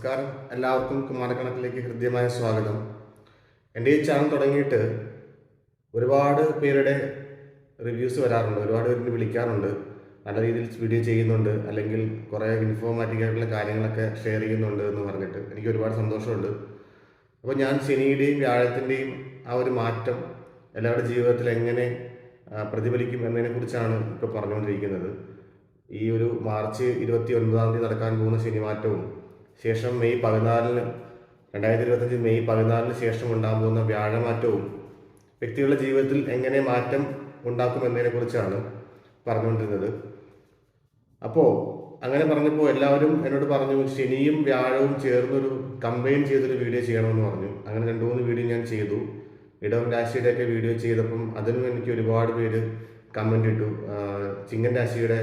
നമസ്കാരം. എല്ലാവർക്കും കുമാരക്കണക്കിലേക്ക് ഹൃദ്യമായ സ്വാഗതം. എന്റെ ഈ ചാനൽ തുടങ്ങിയിട്ട് ഒരുപാട് പേരുടെ റിവ്യൂസ് വരാറുണ്ട്. ഒരുപാട് പേര് വിളിക്കാറുണ്ട്. നല്ല രീതിയിൽ വീഡിയോ ചെയ്യുന്നുണ്ട്. അല്ലെങ്കിൽ കുറേ ഇൻഫോർമാറ്റീവ് ആയിട്ടുള്ള കാര്യങ്ങളൊക്കെ ഷെയർ ചെയ്യുന്നുണ്ട് എന്ന് പറഞ്ഞിട്ട് എനിക്ക് ഒരുപാട് സന്തോഷമുണ്ട്. അപ്പോൾ ഞാൻ ശനിയുടെയും വ്യാഴത്തിന്റെയും ആ ഒരു മാറ്റം എല്ലാവരുടെ ജീവിതത്തിൽ എങ്ങനെ പ്രതിഫലിക്കും എന്നതിനെക്കുറിച്ചാണ് ഇപ്പോൾ പറഞ്ഞുകൊണ്ടിരിക്കുന്നത്. ഈ ഒരു മാർച്ച് ഇരുപത്തി ഒൻപതാം തീയതി നടക്കാൻ പോകുന്ന ശനിമാറ്റവും ശേഷം മെയ് പതിനാലിന് രണ്ടായിരത്തി ഇരുപത്തഞ്ച് മെയ് പതിനാലിന് ശേഷം ഉണ്ടാകാൻ പോകുന്ന വ്യാഴമാറ്റവും വ്യക്തികളുടെ ജീവിതത്തിൽ എങ്ങനെ മാറ്റം ഉണ്ടാക്കും എന്നതിനെക്കുറിച്ചാണ് പറഞ്ഞുകൊണ്ടിരുന്നത്. അപ്പോൾ അങ്ങനെ പറഞ്ഞപ്പോൾ എല്ലാവരും എന്നോട് പറഞ്ഞു ശനിയും വ്യാഴവും ചേർന്നൊരു കമ്പൈൻ ചെയ്തൊരു വീഡിയോ ചെയ്യണമെന്ന് പറഞ്ഞു. അങ്ങനെ രണ്ട് മൂന്ന് വീഡിയോ ഞാൻ ചെയ്തു. ഇടവം രാശിയുടെയൊക്കെ വീഡിയോ ചെയ്തപ്പം അതിനും എനിക്ക് ഒരുപാട് പേര് കമന്റ് ഇട്ടു. ചിങ്ങൻ രാശിയുടെ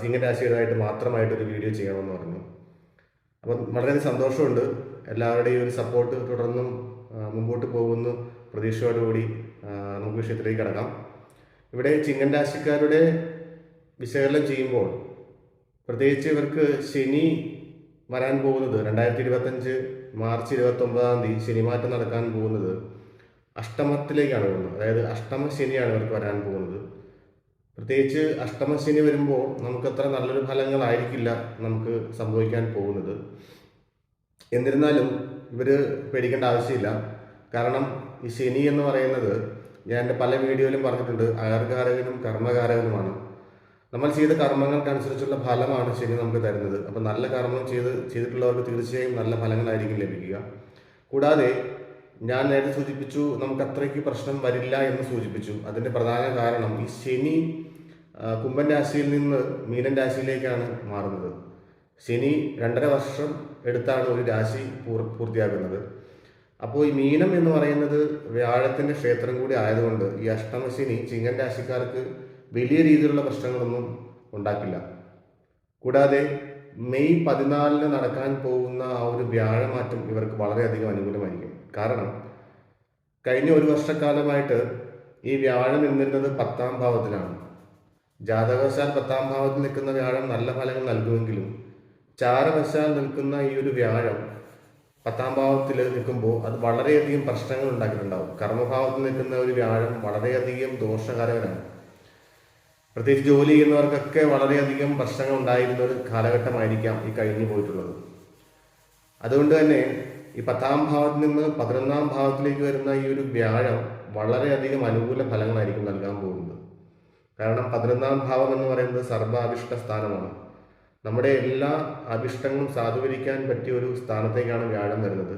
ചിങ്ങൻ രാശിയുടേതായിട്ട് മാത്രമായിട്ടൊരു വീഡിയോ ചെയ്യണമെന്ന് പറഞ്ഞു. അപ്പം വളരെ സന്തോഷമുണ്ട്. എല്ലാവരുടെയും ഒരു സപ്പോർട്ട് തുടർന്നും മുമ്പോട്ട് പോകുന്ന. പ്രതീക്ഷയോടുകൂടി നമുക്ക് വിഷയത്തിലേക്ക് കടക്കാം. ഇവിടെ ചിങ്ങൻ രാശിക്കാരുടെ വിശകലനം ചെയ്യുമ്പോൾ പ്രത്യേകിച്ച് ഇവർക്ക് ശനി വരാൻ പോകുന്നത് രണ്ടായിരത്തി ഇരുപത്തഞ്ച് മാർച്ച് ഇരുപത്തി ഒമ്പതാം തീയതി ശനിമാറ്റം നടക്കാൻ പോകുന്നത് അഷ്ടമത്തിലേക്കാണ് പോകുന്നത്. അതായത് അഷ്ടമ ശനിയാണ് ഇവർക്ക് വരാൻ പോകുന്നത്. പ്രത്യേകിച്ച് അഷ്ടമശനി വരുമ്പോൾ നമുക്ക് അത്ര നല്ലൊരു ഫലങ്ങളായിരിക്കില്ല നമുക്ക് സംഭവിക്കാൻ പോകുന്നത്. എന്നിരുന്നാലും ഇവർ പേടിക്കേണ്ട ആവശ്യമില്ല. കാരണം ഈ ശനി എന്ന് പറയുന്നത് ഞാൻ എന്റെ പല വീഡിയോയിലും പറഞ്ഞിട്ടുണ്ട്. അയർകാരകനും കർമ്മകാരകനുമാണ്. നമ്മൾ ചെയ്ത കർമ്മങ്ങൾക്കനുസരിച്ചുള്ള ഫലമാണ് ശനി നമുക്ക് തരുന്നത്. അപ്പോൾ നല്ല കർമ്മം ചെയ്ത് ചെയ്തിട്ടുള്ളവർക്ക് തീർച്ചയായും നല്ല ഫലങ്ങളായിരിക്കും ലഭിക്കുക. കൂടാതെ ഞാൻ നേരത്തെ സൂചിപ്പിച്ചു നമുക്ക് അത്രയ്ക്ക് പ്രശ്നം വരില്ല എന്ന് സൂചിപ്പിച്ചു. അതിന്റെ പ്രധാന കാരണം ഈ ശനി കുംഭൻ രാശിയിൽ നിന്ന് മീനൻ രാശിയിലേക്കാണ് മാറുന്നത്. ശനി രണ്ടര വർഷം എടുത്താണ് ഒരു രാശി പൂർ പൂർത്തിയാക്കുന്നത് അപ്പോൾ ഈ മീനം എന്ന് പറയുന്നത് വ്യാഴത്തിന്റെ ക്ഷേത്രം കൂടി ആയതുകൊണ്ട് ഈ അഷ്ടമശനി ചിങ്ങൻ രാശിക്കാർക്ക് വലിയ രീതിയിലുള്ള പ്രശ്നങ്ങളൊന്നും ഉണ്ടാക്കില്ല. കൂടാതെ മെയ് പതിനാലിന് നടക്കാൻ പോകുന്ന ആ ഒരു വ്യാഴമാറ്റം ഇവർക്ക് വളരെയധികം അനുകൂലമായിരിക്കും. കാരണം കഴിഞ്ഞ ഒരു വർഷക്കാലമായിട്ട് ഈ വ്യാഴം നിന്നിരുന്നത് പത്താം ഭാവത്തിലാണ്. ജാതകവശാൽ പത്താം ഭാവത്തിൽ നിൽക്കുന്ന വ്യാഴം നല്ല ഫലങ്ങൾ നൽകുമെങ്കിലും ചാരവശാൽ നിൽക്കുന്ന ഈ ഒരു വ്യാഴം പത്താം ഭാവത്തിൽ നിൽക്കുമ്പോൾ അത് വളരെയധികം പ്രശ്നങ്ങൾ ഉണ്ടാക്കിയിട്ടുണ്ടാവും. കർമ്മഭാവത്തിൽ നിൽക്കുന്ന ഒരു വ്യാഴം വളരെയധികം ദോഷകരവനാണ് പ്രത്യേകിച്ച് ജോലി ചെയ്യുന്നവർക്കൊക്കെ വളരെയധികം പ്രശ്നങ്ങൾ ഉണ്ടായിരുന്ന ഒരു കാലഘട്ടമായിരിക്കാം ഈ കഴിഞ്ഞു പോയിട്ടുള്ളത്. അതുകൊണ്ട് തന്നെ ഈ പത്താം ഭാവത്തിൽ നിന്ന് പതിനൊന്നാം ഭാവത്തിലേക്ക് വരുന്ന ഈ ഒരു വ്യാഴം വളരെയധികം അനുകൂല ഫലങ്ങളായിരിക്കും നൽകാൻ പോകുന്നത്. കാരണം പതിനൊന്നാം ഭാവം എന്ന് പറയുന്നത് സർവാഭിഷ്ട സ്ഥാനമാണ്. നമ്മുടെ എല്ലാ അഭിഷ്ടങ്ങളും സാധൂകരിക്കാൻ പറ്റിയ ഒരു സ്ഥാനത്തേക്കാണ് വ്യാഴം വരുന്നത്.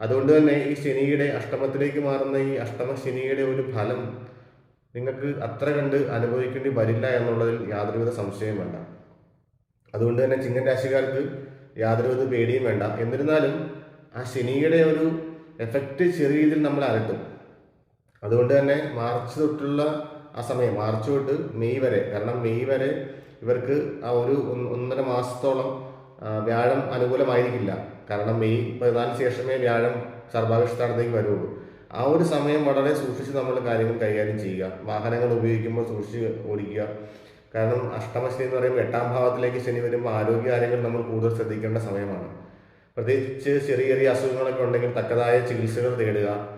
അതുകൊണ്ട് തന്നെ ഈ ശനിയുടെ അഷ്ടമത്തിലേക്ക് മാറുന്ന ഈ അഷ്ടമ ശനിയുടെ ഒരു ഫലം നിങ്ങൾക്ക് അത്ര കണ്ട് അനുഭവിക്കേണ്ടി വരില്ല എന്നുള്ളതിൽ യാതൊരുവിധ സംശയവും വേണ്ട. അതുകൊണ്ട് തന്നെ ചിങ്ങൻ രാശിക്കാർക്ക് യാതൊരുവിധ പേടിയും വേണ്ട. എന്നിരുന്നാലും ആ ശനിയുടെ ഒരു എഫക്റ്റ് ചെറിയ രീതിയിൽ നമ്മൾ അലട്ടും. അതുകൊണ്ട് തന്നെ മാർച്ച് തൊട്ടുള്ള ആ സമയം മാർച്ച് തൊട്ട് മെയ് വരെ കാരണം മെയ് വരെ ഇവർക്ക് ആ ഒരു ഒന്നര മാസത്തോളം വ്യാഴം അനുകൂലമായിരിക്കില്ല. കാരണം മെയ് പതിനാലിന് ശേഷമേ വ്യാഴം സർഭാവിഷ്ഠാനത്തേക്ക് വരുള്ളൂ. ആ ഒരു സമയം വളരെ സൂക്ഷിച്ച് നമ്മൾ കാര്യങ്ങൾ കൈകാര്യം ചെയ്യുക. വാഹനങ്ങൾ ഉപയോഗിക്കുമ്പോൾ സൂക്ഷിച്ച് ഓടിക്കുക. കാരണം അഷ്ടമശനി എന്ന് പറയുമ്പോൾ എട്ടാം ഭാവത്തിലേക്ക് ശനി വരുമ്പോൾ ആരോഗ്യ കാര്യങ്ങൾ നമ്മൾ കൂടുതൽ ശ്രദ്ധിക്കേണ്ട സമയമാണ്. പ്രത്യേകിച്ച് ചെറിയ ചെറിയ അസുഖങ്ങളൊക്കെ ഉണ്ടെങ്കിൽ തക്കതായ ചികിത്സകൾ തേടുക.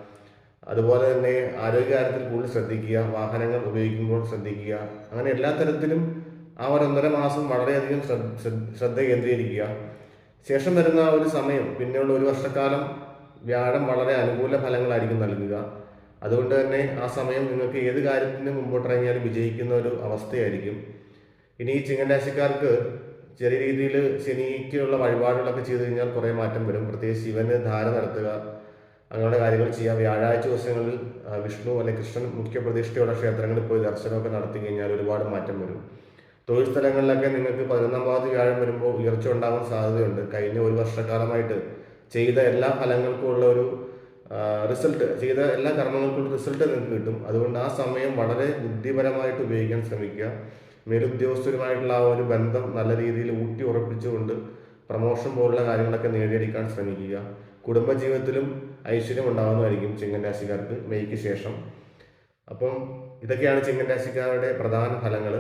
അതുപോലെ തന്നെ ആരോഗ്യകാര്യത്തിൽ കൂടുതൽ ശ്രദ്ധിക്കുക. വാഹനങ്ങൾ ഉപയോഗിക്കുമ്പോൾ ശ്രദ്ധിക്കുക. അങ്ങനെ എല്ലാ തരത്തിലും ആ ഒരു മാസം വളരെയധികം ശ്രദ്ധ കേന്ദ്രീകരിക്കുക. ശേഷം വരുന്ന ഒരു സമയം പിന്നെയുള്ള ഒരു വർഷക്കാലം വ്യാഴം വളരെ അനുകൂല ഫലങ്ങളായിരിക്കും നൽകുക. അതുകൊണ്ട് തന്നെ ആ സമയം നിങ്ങൾക്ക് ഏത് കാര്യത്തിന് മുമ്പോട്ടിറങ്ങിയാലും വിജയിക്കുന്ന ഒരു അവസ്ഥയായിരിക്കും. ഇനി ഈ ചിങ്ങൻ രാശിക്കാർക്ക് ചെറിയ രീതിയിൽ ശനിക്കുള്ള വഴിപാടുകളൊക്കെ ചെയ്തു കഴിഞ്ഞാൽ കുറേ മാറ്റം വരും. പ്രത്യേകിച്ച് ശിവന് ധാര നടത്തുക അങ്ങനെയുള്ള കാര്യങ്ങൾ ചെയ്യാം വ്യാഴാഴ്ച ദിവസങ്ങളിൽ വിഷ്ണു അല്ലെങ്കിൽ കൃഷ്ണൻ മുഖ്യ പ്രതിഷ്ഠയുള്ള ക്ഷേത്രങ്ങളിൽ പോയി ദർശനമൊക്കെ നടത്തി കഴിഞ്ഞാൽ ഒരുപാട് മാറ്റം വരും. തൊഴിൽ സ്ഥലങ്ങളിലൊക്കെ നിങ്ങൾക്ക് പതിനൊന്നാം ഭാഗത്ത് വ്യാഴം വരുമ്പോൾ ഉയർച്ച ഉണ്ടാകാൻ സാധ്യതയുണ്ട്. കഴിഞ്ഞ ഒരു വർഷക്കാലമായിട്ട് ചെയ്ത എല്ലാ ഫലങ്ങൾക്കും ഉള്ള ഒരു റിസൾട്ട് ചെയ്ത എല്ലാ കർമ്മങ്ങൾക്കും റിസൾട്ട് നിങ്ങൾക്ക് കിട്ടും. അതുകൊണ്ട് ആ സമയം വളരെ ബുദ്ധിപരമായിട്ട് ഉപയോഗിക്കാൻ ശ്രമിക്കുക. മേലുദ്യോഗസ്ഥരുമായിട്ടുള്ള ആ ഒരു ബന്ധം നല്ല രീതിയിൽ ഊട്ടി ഉറപ്പിച്ചുകൊണ്ട് പ്രമോഷൻ പോലുള്ള കാര്യങ്ങളൊക്കെ നേടിയെടുക്കാൻ ശ്രമിക്കുക. കുടുംബജീവിതത്തിലും ഐശ്വര്യം ഉണ്ടാകുന്നതായിരിക്കും ചിങ്ങൻ രാശിക്കാർക്ക് മെയ്ക്ക് ശേഷം. അപ്പം ഇതൊക്കെയാണ് ചിങ്ങൻ രാശിക്കാരുടെ പ്രധാന ഫലങ്ങൾ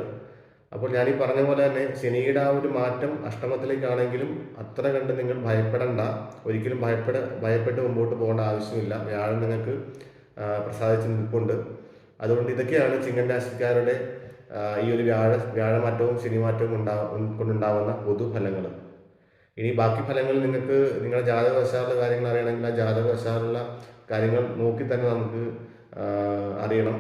അപ്പോൾ ഞാൻ ഈ പറഞ്ഞ പോലെ തന്നെ ശനിയുടെ ആ ഒരു മാറ്റം അഷ്ടമത്തിലേക്കാണെങ്കിലും അത്ര കണ്ട് നിങ്ങൾ ഭയപ്പെടണ്ട. ഒരിക്കലും ഭയപ്പെട ഭയപ്പെട്ട് മുമ്പോട്ട് പോകേണ്ട ആവശ്യമില്ല. വ്യാഴം നിങ്ങൾക്ക് പ്രസാദിച്ച് നിൽപ്പുണ്ട്. അതുകൊണ്ട് ഇതൊക്കെയാണ് ചിങ്ങൻ രാശിക്കാരുടെ ഈ ഒരു വ്യാഴ വ്യാഴമാറ്റവും ശനിമാറ്റവും ഉണ്ടാ കൊണ്ടുണ്ടാവുന്ന പൊതുഫലങ്ങൾ. ഇനി ബാക്കി ഫലങ്ങൾ നിങ്ങൾക്ക് നിങ്ങളുടെ ജാതകവശാലുള്ള കാര്യങ്ങൾ അറിയണമെങ്കിൽ ആ ജാതകവശാലുള്ള കാര്യങ്ങൾ നോക്കി തന്നെ നമുക്ക് അറിയണം.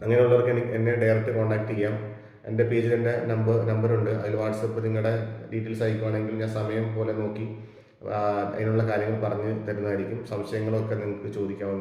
അങ്ങനെയുള്ളവർക്ക് എന്നെ ഡയറക്റ്റ് കോൺടാക്ട് ചെയ്യാം. എന്റെ പേജിൽ എന്റെ നമ്പർ നമ്പറുണ്ട്. അതിൽ വാട്സപ്പ് നിങ്ങളുടെ ഡീറ്റെയിൽസ് അയക്കുവാണെങ്കിൽ ഞാൻ സമയം പോലെ നോക്കി അതിനുള്ള കാര്യങ്ങൾ പറഞ്ഞ് തരുന്നതായിരിക്കും. സംശയങ്ങളൊക്കെ നിങ്ങൾക്ക് ചോദിക്കാവുന്ന